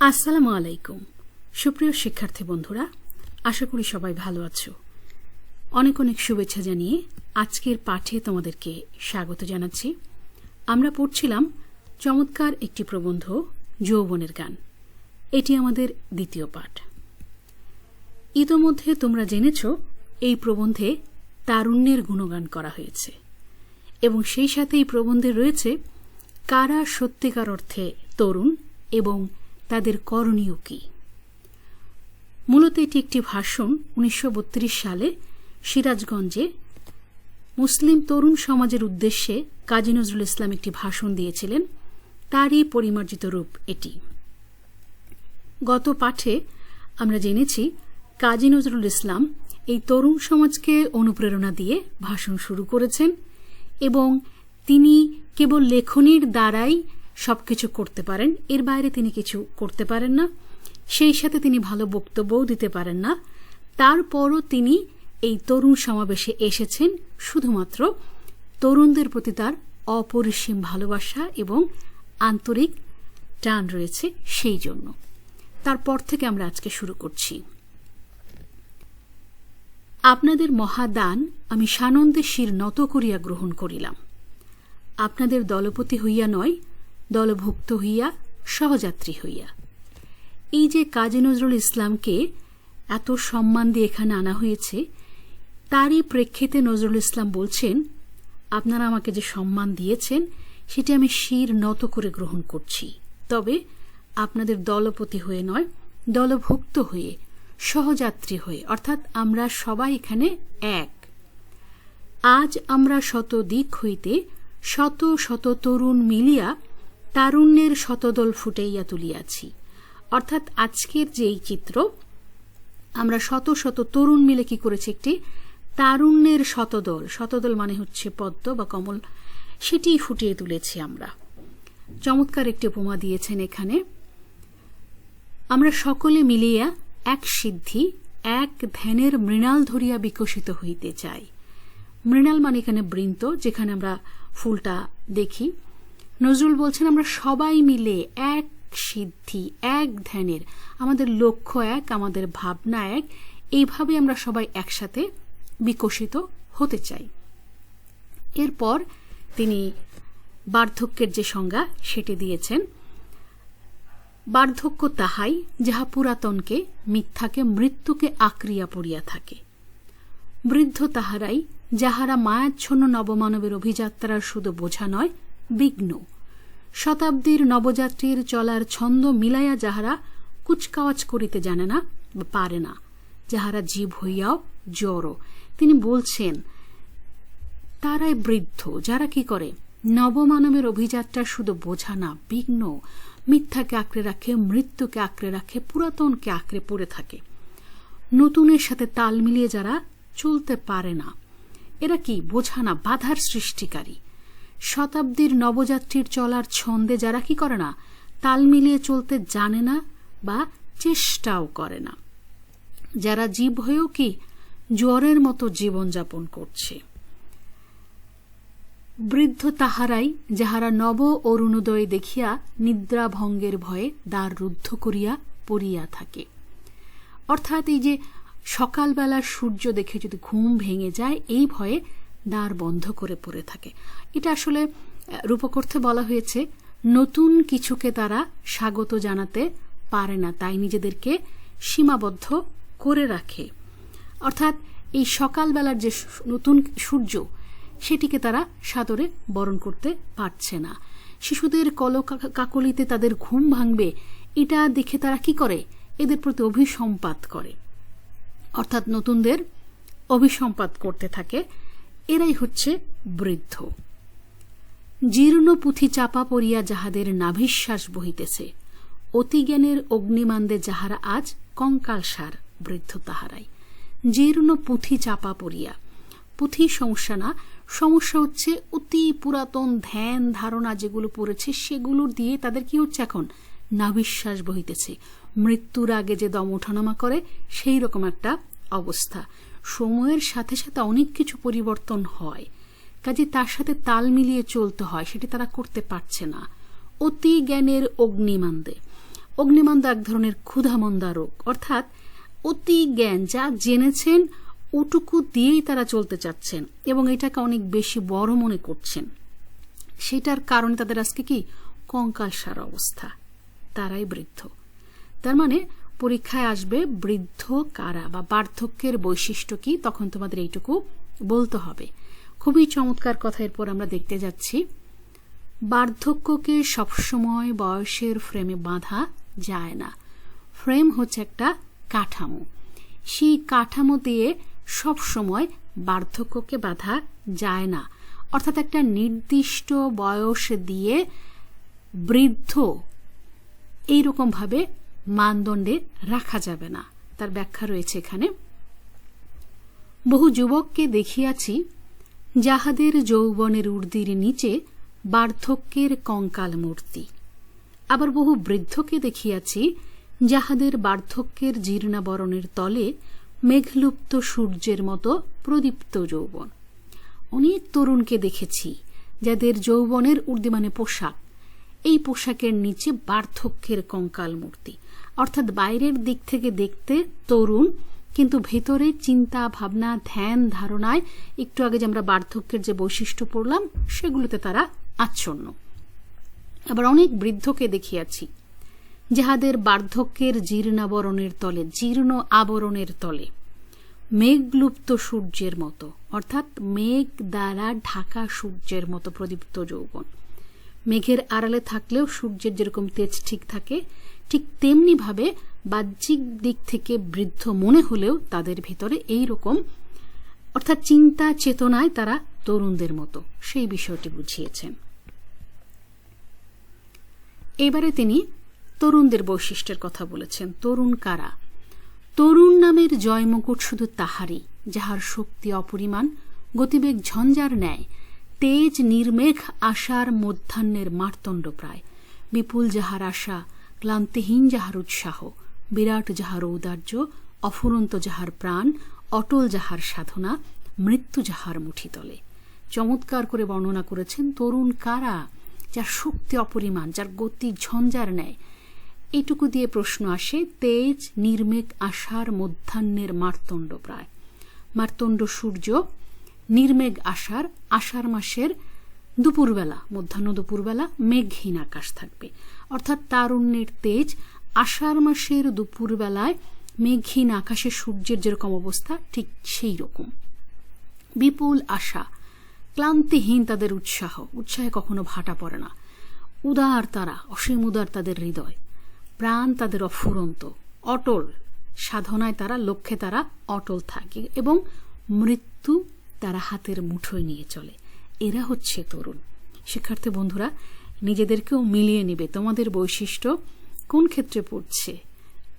আসসালামু আলাইকুম। সুপ্রিয় শিক্ষার্থী বন্ধুরা, আশা করি সবাই ভালো আছো। অনেক অনেক শুভেচ্ছা জানিয়ে আজকের পাঠে তোমাদেরকে স্বাগত জানাচ্ছি। আমরা পড়ছিলাম চমৎকার একটি প্রবন্ধ, যৌবনের গান। এটি আমাদের দ্বিতীয় পাঠ। ইতোমধ্যে তোমরা জেনেছ, এই প্রবন্ধে তারুণ্যের গুণগান করা হয়েছে। এবং সেই সাথে এই প্রবন্ধে রয়েছে, কারা সত্যিকার অর্থে তরুণ এবং তাদের করণীয় কি? মূলত এটি একটি ভাষণ উনিশশো বত্রিশ সালে সিরাজগঞ্জে মুসলিম তরুণ সমাজের উদ্দেশ্যে কাজী নজরুল ইসলাম একটি ভাষণ দিয়েছিলেন। তারই পরিমার্জিত রূপ এটি। গত পাঠে আমরা জেনেছি, কাজী নজরুল ইসলাম এই তরুণ সমাজকে অনুপ্রেরণা দিয়ে ভাষণ শুরু করেছেন এবং তিনি কেবল লেখনির দ্বারাই সবকিছু করতে পারেন। এর বাইরে তিনি কিছু করতে পারেন না। সেই সাথে তিনি ভালো বক্তব্যও দিতে পারেন না। তারপরও তিনি এই তরুণ সমাবেশে এসেছেন শুধুমাত্র তরুণদের প্রতি তার অপরিসীম ভালোবাসা এবং আন্তরিক টান রয়েছে সেই জন্য। তারপর থেকে আমরা আজকে শুরু করছি। আপনাদের মহাদান আমি সানন্দে শির নত করিয়া গ্রহণ করিলাম। আপনাদের দলপতি হইয়া নয় দলভুক্ত হইয়া, সহযাত্রী হইয়া। এই যে কাজী নজরুল ইসলামকে এত সম্মান দিয়ে এখানে আনা হয়েছে, তারই প্রেক্ষিতে নজরুল ইসলাম বলছেন, আপনারা আমাকে যে সম্মান দিয়েছেন, সেটি আমি শির নত করে গ্রহণ করছি। তবে আপনাদের দলপতি হয়ে নয়, দলভুক্ত হয়ে, সহযাত্রী হয়ে, অর্থাৎ আমরা সবাই এখানে এক। আজ আমরা শত দিক হইতে শত শত তরুণ মিলিয়া তারুণ্যের শতদল ফুটাইয়া তুলিয়াছি। অর্থাৎ আজকের যে এই চিত্র, আমরা শত শত তরুণ মিলে কি করেছি একটি তারুণ্যের শতদল। শতদল মানে হচ্ছে পদ্ম বা কমল, সেটি ফুটিয়ে তুলেছি আমরা। চমৎকার একটি উপমা দিয়েছেন এখানে। আমরা সকলে মিলিয়া এক সিদ্ধি, এক ধ্যানের মৃণাল ধরিয়া বিকশিত হইতে চাই। মৃণাল মানে এখানে বৃন্ত, যেখানে আমরা ফুলটা দেখি। নজরুল বলছেন, আমরা সবাই মিলে এক সিদ্ধি, এক ধ্যানের, আমাদের লক্ষ্য এক, আমাদের ভাবনা এক, এইভাবে আমরা সবাই একসাথে বিকশিত হতে চাই। এরপর তিনি বার্ধক্যের যে সংজ্ঞা সেটি দিয়েছেন, বার্ধক্য তাহাই যাহা পুরাতনকে, মিথ্যাকে, মৃত্যুকে আক্রিয়া পড়িয়া থাকে। বৃদ্ধ তাহারাই যাহারা মায়াচ্ছন্ন নবমানবের অভিযাত্রার শুধু বোঝা নয় বিঘ্ন। শতাব্দীর নবযাত্রীর চলার ছন্দ মিলাইয়া যাহারা কুচকাওয়াজ করিতে জানে না বা পারে না, যাহারা জীব হইয়াও জড়ো। তিনি বলছেন, তারাই বৃদ্ধ, যারা কি করে? নবমানবের অভিযাত্রা শুধু বোঝা না, বিঘ্ন। মিথ্যাকে আঁকড়ে রাখে, মৃত্যুকে আঁকড়ে রাখে, পুরাতনকে আঁকড়ে পড়ে থাকে। নতুনের সাথে তাল মিলিয়ে যারা চলতে পারে না, এরা কি বোঝা না, বাধার সৃষ্টিকারী? শতাব্দীর নবযাত্রীর চলার ছন্দে যারা কি করে না, তাল মিলিয়ে চলতে জানে না বা চেষ্টাও করে না। যারা জীব হয়েও কি জ্বরের মতো জীবনযাপন করছে। বৃদ্ধ তাহারাই যাহারা নব অরুণোদয় দেখিয়া নিদ্রা ভঙ্গের ভয়ে দ্বার রুদ্ধ করিয়া পড়িয়া থাকে। অর্থাৎ এই যে সকালবেলা সূর্য দেখে যদি ঘুম ভেঙে যায়, এই ভয়ে দ্বার বন্ধ করে পড়ে থাকে। এটা আসলে রূপকর্থে বলা হয়েছে, নতুন কিছুকে তারা স্বাগত জানাতে পারে না, তাই নিজেদেরকে সীমাবদ্ধ করে রাখে। অর্থাৎ এই সকালবেলার যে নতুন সূর্য, সেটিকে তারা সাদরে বরণ করতে পারছে না। শিশুদের কল কাকলিতে তাদের ঘুম ভাঙবে, এটা দেখে তারা কি করে? এদের প্রতি অভিসম্পাত করে। অর্থাৎ নতুনদের অভিসম্পাত করতে থাকে এরাই হচ্ছে বৃদ্ধ। জীর্ণ পুঁথি চাপা পড়িয়া যাহাদের নাভিশ্বাস বহিতেছে, অতিজ্ঞানের অগ্নিমান্দে যাহারা আজ কঙ্কালসার বৃদ্ধ তাহারাই। জীর্ণ পুঁথি চাপা পড়িয়া, পুঁথি সমস্যা না সমস্যা হচ্ছে অতি পুরাতন ধ্যান ধারণা যেগুলো পড়েছে সেগুলো দিয়ে তাদের কি হচ্ছে এখন? নাভিশ্বাস বহিতেছে। মৃত্যুর আগে যে দম ওঠানামা করে সেই রকম একটা অবস্থা। সময়ের সাথে সাথে অনেক কিছু পরিবর্তন হয়। কাজে তার সাথে তাল মিলিয়ে চলতে হয়, সেটি তারা করতে পারছে না। অতি জ্ঞানের অগ্নিমান্দে। অগ্নিমন্দ এক ধরনের ক্ষুধামন্দা রোগ। অর্থাৎ অতি জ্ঞান, যা জেনেছেন, ওটুকু দিয়েই তারা চলতে চাচ্ছেন এবং এটাকে অনেক বেশি বড় মনে করছেন। সেটার কারণে তাদের আজকে কি? কঙ্কাল সার অবস্থা। তারাই বৃদ্ধ। তার মানে পরীক্ষায় আসবে বৃদ্ধ কারা বা বার্ধক্যের বৈশিষ্ট্য কি, তখন তোমাদের এইটুকু বলতে হবে। খুবই চমৎকার কথা এরপর আমরা দেখতে যাচ্ছি। বার্ধক্যকে সবসময় বয়সের ফ্রেমে বাঁধা যায় না। ফ্রেম হচ্ছে একটা কাঠামো। সেই কাঠামো দিয়ে সবসময় বার্ধক্যকে বাঁধা যায় না। অর্থাৎ একটা নির্দিষ্ট বয়স দিয়ে বৃদ্ধ এইরকমভাবে মানদণ্ডে রাখা যাবে না। তার ব্যাখ্যা রয়েছে এখানে। বহু যুবককে দেখিয়াছি যাহাদের যৌবনের উর্দির নিচে বার্ধক্যের কঙ্কাল মূর্তি। আবার বহু বৃদ্ধকে দেখিয়াছি যাহাদের বার্ধক্যের জীর্ণাবরণের তলে মেঘলুপ্ত সূর্যের মতো প্রদীপ্ত যৌবন। অনেক তরুণকে দেখেছি যাদের যৌবনের উর্দিমানে পোশাক। এই পোশাকের নিচে বার্ধক্যের কঙ্কাল মূর্তি। অর্থাৎ বাইরের দিক থেকে দেখতে তরুণ, কিন্তু ভেতরে চিন্তা, ভাবনা, ধ্যান, ধারণায় একটু আগে যে আমরা বার্ধক্যের যে বৈশিষ্ট্য পড়লাম, সেগুলোতে তারা আচ্ছন্ন। আবার অনেক বৃদ্ধকে দেখিয়াছি, যাহাদের বার্ধক্যের জীর্ণাবরণের তলে, জীর্ণ আবরণের তলে, মেঘলুপ্ত সূর্যের মতো, অর্থাৎ মেঘ দ্বারা ঢাকা সূর্যের মতো প্রদীপ্ত যৌবন। মেঘের আড়ালে থাকলেও সূর্যের যেরকম তেজ ঠিক থাকে ঠিক তেমনিভাবে বাহ্যিক দিক থেকে বৃদ্ধ মনে হলেও তাদের ভিতরে এই রকম অর্থাৎ চিন্তা চেতনায় তারা তরুণদের মতো। সেই বিষয়টি বুঝিয়েছেন। এবারে তিনি তরুণদের বৈশিষ্ট্যের কথা বলেছেন। তরুণ কারা? তরুণ নামের জয়মুকুট শুধু তাহারই, যাহার শক্তি অপরিমাণ, গতিবেগ ঝঞ্ঝার ন্যায়, তেজ, নির্মেঘ, আশার মধ্যাহ্নের মার্তণ্ড প্রায়। বিপুল যাহার আশা ক্লান্তিহীন যাহার উৎসাহ, বিরাট যাহার ঔদার্য, অফুরন্ত যাহার প্রাণ, অটল যাহার সাধনা, মৃত্যু যাহার মুঠিতলে চমৎকার করে বর্ণনা করেছেন তরুণ কারা, যার শক্তি অপরিমাণ, যার গতি ঝঞ্ঝার নেয় এটুকু দিয়ে প্রশ্ন আসে, তেজ, নির্মেঘ আশার মধ্যাহ্নের মার্তণ্ড প্রায়। মার্তণ্ড সূর্য, নির্মেঘ, আষাঢ় আষাঢ় মাসের দুপুরবেলা, মধ্যাহ্ন দুপুরবেলা মেঘহীন আকাশ থাকবে। অর্থাৎ তারুণ্যের তেজ, আষাঢ় মাসের দুপুরবেলায় মেঘহীন আকাশে সূর্যের যেরকম অবস্থা, ঠিক সেই রকম বিপুল আশা, ক্লান্তিহীন তাদের উৎসাহ, উৎসাহে কখনো ভাটা পড়ে না। উদার তারা, অসীম উদার তাদের হৃদয়। প্রাণ তাদের অফুরন্ত, অটল। সাধনায় তারা, লক্ষ্যে তারা অটল থাকে এবং মৃত্যু তারা হাতের মুঠোয় নিয়ে চলে। এরা হচ্ছে তরুণ। শিক্ষার্থী বন্ধুরা নিজেদেরকেও মিলিয়ে নেবে। তোমাদের বৈশিষ্ট্য কোন ক্ষেত্রে পড়ছে?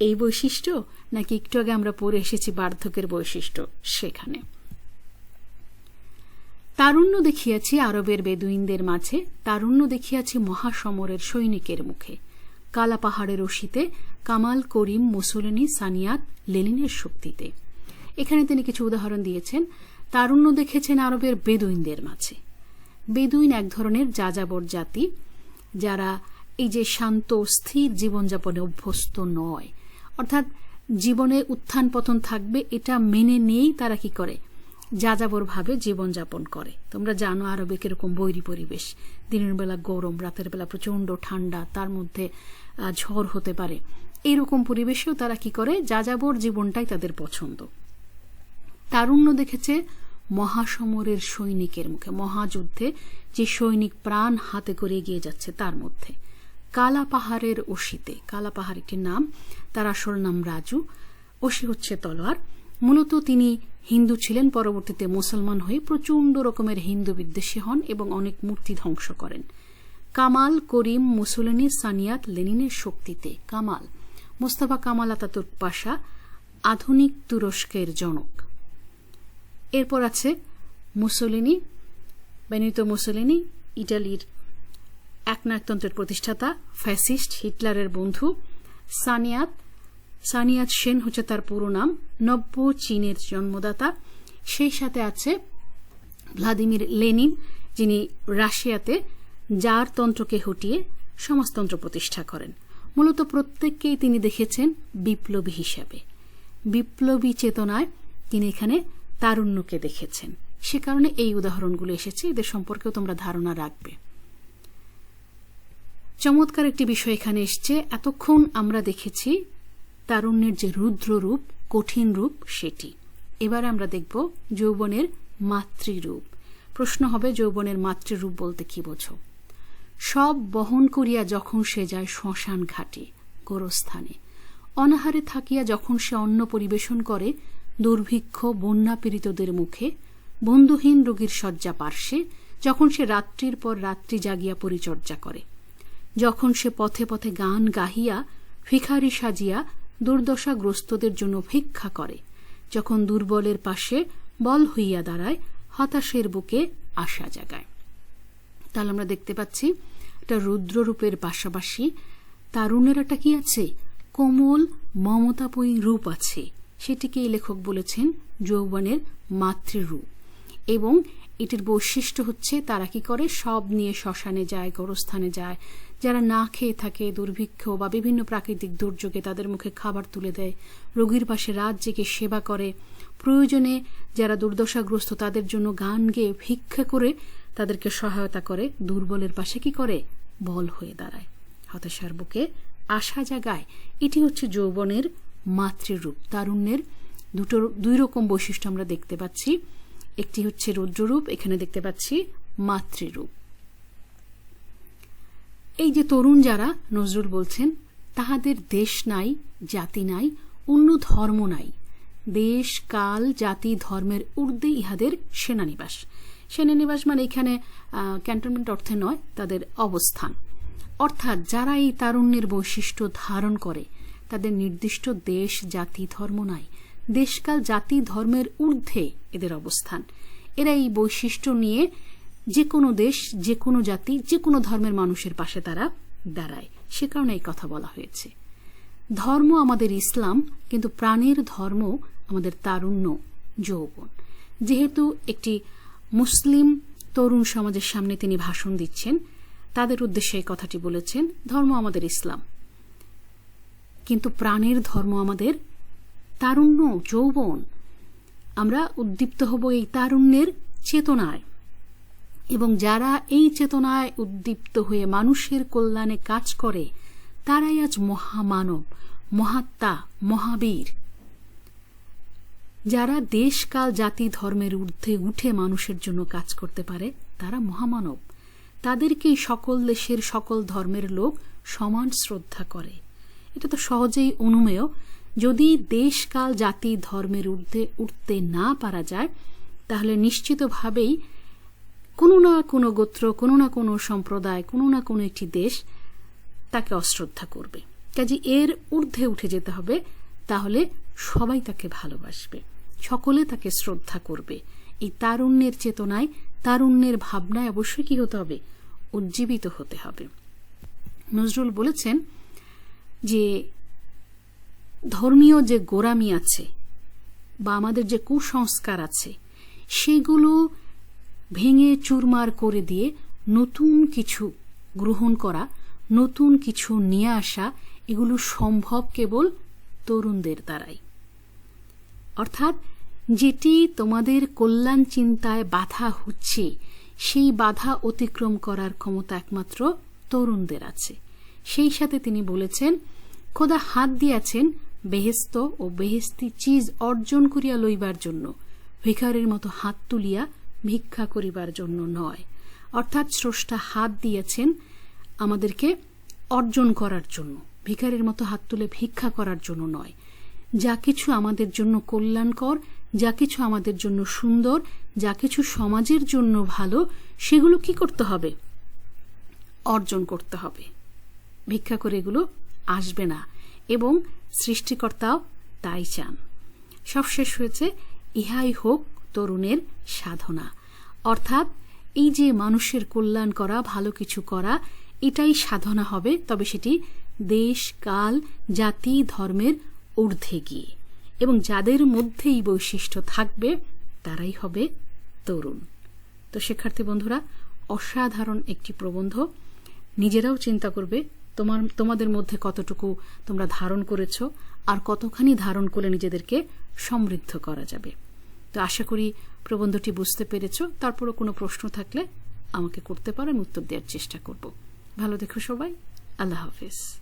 এই বৈশিষ্ট্য নাকি একটু আগে আমরা পড়ে এসেছি বার্ধক্যের বৈশিষ্ট্য সেখানে? তারুণ্য দেখিয়াছি আরবের বেদুইনদের মাঝে, তারুণ্য দেখিয়াছি মহাসমরের সৈনিকের মুখে। কালা পাহাড়ের রশিতে কামাল, করিম, মুসলিনী, সানিয়াত লেলিনের শক্তিতে। এখানে তিনি কিছু উদাহরণ দিয়েছেন। তারুণ্য দেখেছেন আরবের বেদুইনদের মাঝে। বেদুইন এক ধরনের যাযাবর জাতি, যারা এই যে শান্ত, স্থির জীবনযাপনে অভ্যস্ত নয়। অর্থাৎ জীবনে উত্থান পতন থাকবে, এটা মেনে নিয়েই তারা কি করে? যাযাবরভাবে জীবনযাপন করে। তোমরা জানো আরবে কীরকম বৈরী পরিবেশ। দিনের বেলা গরম, রাতের বেলা প্রচণ্ড ঠান্ডা, তার মধ্যে ঝড় হতে পারে। এইরকম পরিবেশেও তারা কি করে? যাযাবর জীবনটাই তাদের পছন্দ। তারুণ্য দেখেছে মহাসমরের সৈনিকের মুখে, মহাযুদ্ধে যে সৈনিক প্রাণ হাতে করে এগিয়ে যাচ্ছে তার মধ্যে। কালা পাহাড়ের অসিতে কালা পাহাড় একটি নাম, তার আসল নাম রাজু অসি হচ্ছে তলোয়ার। মূলত তিনি হিন্দু ছিলেন, পরবর্তীতে মুসলমান হয়ে প্রচণ্ড রকমের হিন্দু বিদ্বেষী হন এবং অনেক মূর্তি ধ্বংস করেন। কামাল, করিম মুসলিনী সানিয়াত, লেনিনের শক্তিতে, কামাল। মোস্তফা কামাল আতাতুর পাশা, আধুনিক তুরস্কের জনক। এরপর আছে মুসলিনী, বেনিত মুসলিনী, ইটালির একনায়কতন্ত্রের প্রতিষ্ঠাতা, ফ্যাসিস্ট, হিটলারের বন্ধু, সানিয়াত। সানিয়াত সেন হচ্ছে তার পুরো নাম, নব্য চীনের জন্মদাতা। সেই সাথে আছে ভ্লাদিমির লেনিন, যিনি রাশিয়াতে জারতন্ত্রকে হটিয়ে সমাজতন্ত্র প্রতিষ্ঠা করেন। মূলত প্রত্যেককেই তিনি দেখেছেন বিপ্লবী হিসাবে। বিপ্লবী চেতনায় তিনি এখানে তারুণ্যকে দেখেছেন। সে কারণে এই উদাহরণগুলো এসেছে, এদের সম্পর্কেও তোমরা ধারণা রাখবে। চমৎকার একটি বিষয় এখানে এসছে, এতক্ষণ আমরা দেখেছি তারুণ্যের যে রুদ্র রূপ কঠিন রূপ, সেটি। এবার আমরা দেখব যৌবনের মাতৃরূপ। প্রশ্ন হবে, যৌবনের মাতৃরূপ বলতে কি বোঝো? সব বহন করিয়া যখন সে যায় শ্মশান ঘাটে গোরস্থানে, অনাহারে থাকিয়া যখন সে অন্ন পরিবেশন করে দুর্ভিক্ষ বন্যা পীড়িতদের মুখে, বন্ধুহীন রোগীর শয্যা পার্শ্বে, যখন সে রাত্রির পর রাত্রি জাগিয়া পরিচর্যা করে। যখন সে পথে পথে গান গাহিয়া, ভিখারি সাজিয়া দুর্দশাগ্রস্তদের জন্য ভিক্ষা করে, যখন দুর্বলের পাশে বল হইয়া দাঁড়ায়, হতাশের বুকে আশা জাগায়। তাহলে আমরা দেখতে পাচ্ছি এটা রুদ্ররূপের পাশাপাশি তারুণের একটা কি আছে? কোমল, মমতাপয়ী রূপ আছে। সেটিকেই লেখক বলেছেন যৌবনের মাতৃরূপ। এবং এটির বৈশিষ্ট্য হচ্ছে তারা কি করে? সব নিয়ে শ্মশানে যায়, গরস্থানে যায়। যারা না খেয়ে থাকে, দুর্ভিক্ষ বা বিভিন্ন প্রাকৃতিক দুর্যোগে তাদের মুখে খাবার তুলে দেয়। রোগীর পাশে রাত জেগে সেবা করে। প্রয়োজনে যারা দুর্দশাগ্রস্ত, তাদের জন্য গান গেয়ে ভিক্ষা করে তাদেরকে সহায়তা করে। দুর্বলের পাশে কি করে? বল হয়ে দাঁড়ায়। হতাশার বুকে আশা জাগায়। এটি হচ্ছে যৌবনের মাতৃরূপ। তারুণ্যের দুটো, দুই রকম বৈশিষ্ট্য আমরা দেখতে পাচ্ছি। একটি হচ্ছে রুদ্ররূপ, এখানে দেখতে পাচ্ছি মাতৃরূপ। এই যে তরুণ যারা, নজরুল বলছেন, তাহাদের দেশ নাই, জাতি নাই, অন্য ধর্ম নাই। দেশ, কাল, জাতি, ধর্মের ঊর্ধ্বে ইহাদের সেনানিবাস। সেনানিবাস মানে এখানে ক্যান্টনমেন্ট অর্থে নয়, তাদের অবস্থান। অর্থাৎ যারা এই তারুণ্যের বৈশিষ্ট্য ধারণ করে তাদের নির্দিষ্ট দেশ, জাতি, ধর্ম নাই। দেশকাল, জাতি, ধর্মের ঊর্ধ্বে এদের অবস্থান। এরা এই বৈশিষ্ট্য নিয়ে যে কোনো দেশ যে কোনো জাতি যে কোনো ধর্মের মানুষের পাশে তারা দাঁড়ায়। সে কারণে এই কথা বলা হয়েছে। ধর্ম আমাদের ইসলাম, কিন্তু প্রাণের ধর্ম আমাদের তারুণ্য, যৌবন। যেহেতু একটি মুসলিম তরুণ সমাজের সামনে তিনি ভাষণ দিচ্ছেন, তাদের উদ্দেশ্যে এই কথাটি বলেছেন, ধর্ম আমাদের ইসলাম। কিন্তু প্রাণের ধর্ম আমাদের তারুণ্য, যৌবন। আমরা উদ্দীপ্ত হব এই তারুণ্যের চেতনায়। এবং যারা এই চেতনায় উদ্দীপ্ত হয়ে মানুষের কল্যাণে কাজ করে, তারাই আজ মহামানব, মহাত্মা, মহাবীর। যারা দেশকাল জাতি ধর্মের ঊর্ধ্বে উঠে মানুষের জন্য কাজ করতে পারে, তারা মহামানব। তাদেরকেই সকল দেশের সকল ধর্মের লোক সমান শ্রদ্ধা করে। এটা তো সহজেই অনুমেয়। যদি দেশকাল জাতি, ধর্মের ঊর্ধ্বে উঠতে না পারা যায়, তাহলে নিশ্চিতভাবেই কোনো না কোনো গোত্র, কোনো না কোনো সম্প্রদায়, কোনো না কোনো একটি দেশ তাকে অশ্রদ্ধা করবে। কাজে এর ঊর্ধ্বে উঠে যেতে হবে, তাহলে সবাই তাকে ভালোবাসবে, সকলে তাকে শ্রদ্ধা করবে। এই তারুণ্যের চেতনায়, তারুণ্যের ভাবনায় অবশ্যই কি হতে হবে? উজ্জীবিত হতে হবে। নজরুল বলেছেন যে ধর্মীয় যে গোরামি আছে বা আমাদের যে কুসংস্কার আছে, সেগুলো ভেঙে চুরমার করে দিয়ে নতুন কিছু গ্রহণ করা, নতুন কিছু নিয়ে আসা, এগুলো সম্ভব কেবল তরুণদের দ্বারাই। অর্থাৎ যেটি তোমাদের কল্যাণ চিন্তায় বাধা হচ্ছে, সেই বাধা অতিক্রম করার ক্ষমতা একমাত্র তরুণদের আছে। সেই সাথে তিনি বলেছেন, খোদা হাত দিয়াছেন বেহেস্ত ও বেহেস্তি চিজ অর্জন করিয়া লইবার জন্য। ভিখারের মতো হাত তুলিয়া ভিক্ষা করিবার জন্য নয়। অর্থাৎ স্রষ্টা হাত দিয়েছেন আমাদেরকে অর্জন করার জন্য। ভিখারের মতো হাত তুলে ভিক্ষা করার জন্য নয়। যা কিছু আমাদের জন্য কল্যাণকর, যা কিছু আমাদের জন্য সুন্দর, যা কিছু সমাজের জন্য ভালো, সেগুলো কি করতে হবে? অর্জন করতে হবে। ভিক্ষা করে এগুলো আসবে না এবং সৃষ্টিকর্তাও তাই চান। সব শেষ হয়েছে, ইহাই হোক তরুণের সাধনা। অর্থাৎ, এই যে মানুষের কল্যাণ করা, ভালো কিছু করা, এটাই সাধনা হবে, তবে সেটি দেশ, কাল, জাতি, ধর্মের ঊর্ধ্বে গিয়ে এবং যাদের মধ্যে এই বৈশিষ্ট্য থাকবে, তারাই হবে তরুণ। তো শিক্ষার্থী বন্ধুরা, অসাধারণ একটি প্রবন্ধ। নিজেরাও চিন্তা করবে তোমার, তোমাদের মধ্যে কতটুকু তোমরা ধারণ করেছ আর কতখানি ধারণ করে নিজেদেরকে সমৃদ্ধ করা যাবে? তো আশা করি প্রবন্ধটি বুঝতে পেরেছ। তারপরও কোনো প্রশ্ন থাকলে আমাকে করতে পারো আমি উত্তর দেওয়ার চেষ্টা করব। ভালো দেখো সবাই। আল্লাহ হাফিজ।